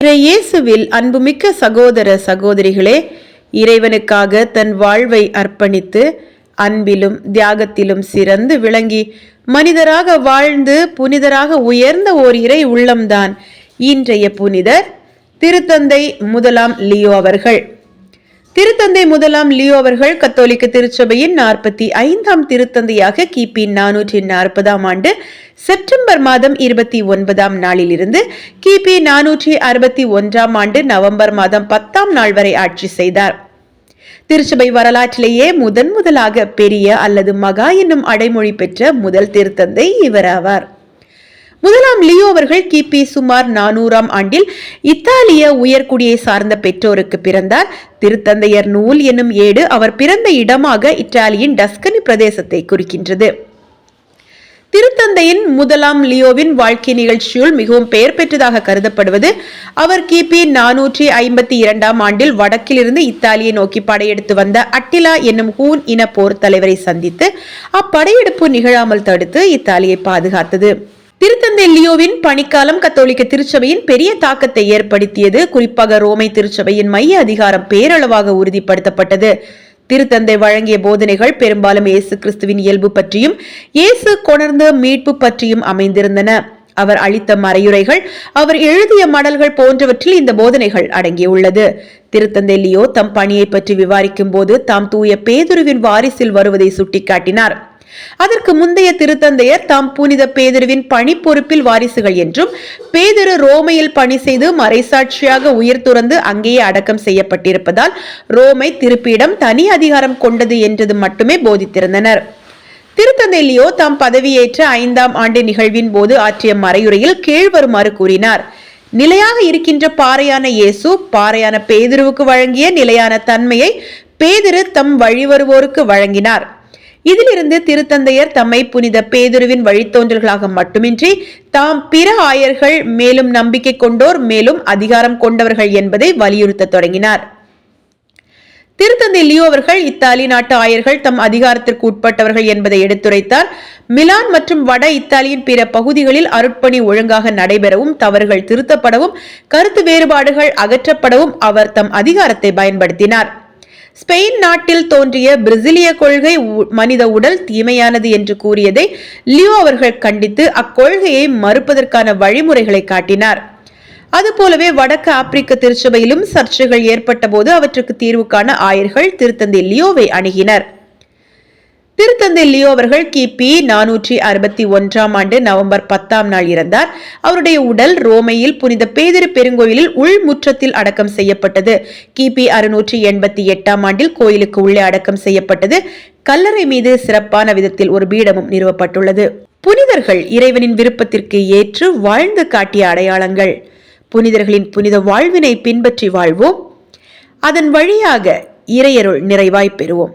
இயேசுவில் அன்புமிக்க சகோதர சகோதரிகளே இறைவனுக்காக தன் வாழ்வை அர்ப்பணித்து அன்பிலும் தியாகத்திலும் சிறந்து விளங்கி மனிதராக வாழ்ந்து புனிதராக உயர்ந்த ஓர் இறை உள்ளம்தான் இன்றைய புனிதர் திருத்தந்தை முதலாம் லியோ அவர்கள். திருத்தந்தை முதலாம் லியோ அவர்கள் கத்தோலிக்க திருச்சபையின் நாற்பத்தி ஐந்தாம் திருத்தந்தையாக கிபி நானூற்றி நாற்பதாம் ஆண்டு செப்டம்பர் மாதம் இருபத்தி ஒன்பதாம் நாளிலிருந்து கிபி நானூற்றி அறுபத்தி ஒன்றாம் ஆண்டு நவம்பர் மாதம் பத்தாம் நாள் வரை ஆட்சி செய்தார். திருச்சபை வரலாற்றிலேயே முதன் முதலாக பெரிய அல்லது மகா என்னும் அடைமொழி பெற்ற முதல் திருத்தந்தை இவராவார். முதலாம் லியோ அவர்கள் கிபி சுமார் நானூறாம் ஆண்டில் இத்தாலிய உயர்குடியை சார்ந்த பெற்றோருக்கு பிறந்தார். திருத்தந்தையர் நூல் என்னும் ஏடு அவர் பிறந்த இடமாக இத்தாலியின் டஸ்கனி பிரதேசத்தை குறிக்கின்றது. திருத்தந்தையின் முதலாம் லியோவின் வாழ்க்கை நிகழ்ச்சியுள் மிகவும் பெயர் பெற்றதாக கருதப்படுவது அவர் கிபி நானூற்றி ஐம்பத்தி இரண்டாம் ஆண்டில் வடக்கிலிருந்து இத்தாலியை நோக்கி படையெடுத்து வந்த அட்டிலா என்னும் ஹூன் இன போர் தலைவரை சந்தித்து அப்படையெடுப்பு நிகழாமல் தடுத்து இத்தாலியை பாதுகாத்தது. திருத்தந்தை லியோவின் பணிக்காலம் கத்தோலிக்க திருச்சபையின் பெரிய தாக்கத்தை ஏற்படுத்தியது. குறிப்பாக ரோமை திருச்சபையின் மைய அதிகாரம் பேரளவாக உறுதிப்படுத்தப்பட்டது. திருத்தந்தை வழங்கிய போதனைகள் பெரும்பாலும் இயேசு கிறிஸ்துவின் இயல்பு பற்றியும் இயேசு கொணர்ந்த மீட்பு பற்றியும் அமைந்திருந்தன. அவர் அளித்த மறையுரைகள் அவர் எழுதிய மடல்கள் போன்றவற்றில் இந்த போதனைகள் அடங்கியுள்ளது. திருத்தந்தை லியோ தம் பணியை பற்றி விவாரிக்கும் போது தாம் தூய பேதுருவின் வாரிசில் வருவதை சுட்டிக்காட்டினார். அதற்கு முந்தைய திருத்தந்தையர் தாம் புனித பேதுருவின் பணி பொறுப்பில் வாரிசுகள் என்றும் பேதுரு ரோமையில் பணி செய்து மறைசாட்சியாக உயிர் துறந்து அங்கேயே அடக்கம் செய்யப்பட்டிருப்பதால் ரோமை திருப்பியிடம் தனி அதிகாரம் கொண்டது என்றது மட்டுமே போதித்திருந்தனர். திருத்தந்தை லியோ தாம் பதவியேற்ற ஐந்தாம் ஆண்டு நிகழ்வின் போது ஆற்றிய மறையுரையில் கீழ்வருமாறு கூறினார் நிலையாக இருக்கின்ற பாறையான இயேசு பாறையான பேதுருவுக்கு வழங்கிய நிலையான தன்மையை பேதிரு தம் வழிவருவோருக்கு வழங்கினார். இதிலிருந்து திருத்தந்தையர் தம்மை புனித பேதுருவின் வழித்தோன்றல்களாக மட்டுமின்றி தாம் பிற ஆயர்கள் மேலும் நம்பிக்கை கொண்டோர் மேலும் அதிகாரம் கொண்டவர்கள் என்பதை வலியுறுத்த தொடங்கினார். திருத்தந்தை லியோ அவர்கள் இத்தாலி நாட்டு ஆயர்கள் தம் அதிகாரத்திற்கு உட்பட்டவர்கள் என்பதை எடுத்துரைத்தார் மிலான் மற்றும் வட இத்தாலியின் பிற பகுதிகளில் அருட்பணி ஒழுங்காக நடைபெறவும் தவறுகள் திருத்தப்படவும் கருத்து வேறுபாடுகள் அகற்றப்படவும் அவர் தம் அதிகாரத்தை பயன்படுத்தினார். ஸ்பெயின் நாட்டில் தோன்றிய பிரசிலிய கொள்கை மனித உடல் தீமையானது என்று கூறியதை லியோ அவர்கள் கண்டித்து அக்கொள்கையை மறுப்பதற்கான வழிமுறைகளை காட்டினார். அதுபோலவே வடக்கு ஆப்பிரிக்க திருச்சபையிலும் சர்ச்சைகள் ஏற்பட்ட போது அவற்றுக்கு தீர்வு காண ஆயர்கள் திருத்தந்தை லியோவை அணுகினர். திருத்தந்தை லியோ அவர்கள் கிபி நானூற்றி அறுபத்தி ஒன்றாம் ஆண்டு நவம்பர் பத்தாம் நாள் இறந்தார். அவருடைய உடல் ரோமையில் புனித பேதிரு பெருங்கோயிலில் உள்முற்றத்தில் அடக்கம் செய்யப்பட்டது. கிபி அறுநூற்றி எண்பத்தி எட்டாம் ஆண்டில் கோயிலுக்கு உள்ளே அடக்கம் செய்யப்பட்டது. கல்லறை மீது சிறப்பான விதத்தில் ஒரு பீடமும் நிறுவப்பட்டுள்ளது. புனிதர்கள் இறைவனின் விருப்பத்திற்கு ஏற்று வாழ்ந்து காட்டிய அடையாளங்கள். புனிதர்களின் புனித வாழ்வினை பின்பற்றி வாழ்வோம். அதன் வழியாக இறையருள் நிறைவாய் பெறுவோம்.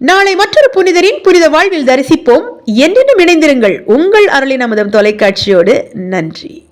நாளை மற்றொரு புனிதரின் புனித வாழ்வில் தரிசிப்போம். என்றென்றும் இணைந்திருங்கள். உங்கள் அருளின் அமுதம் தொலைக்காட்சியோடு நன்றி.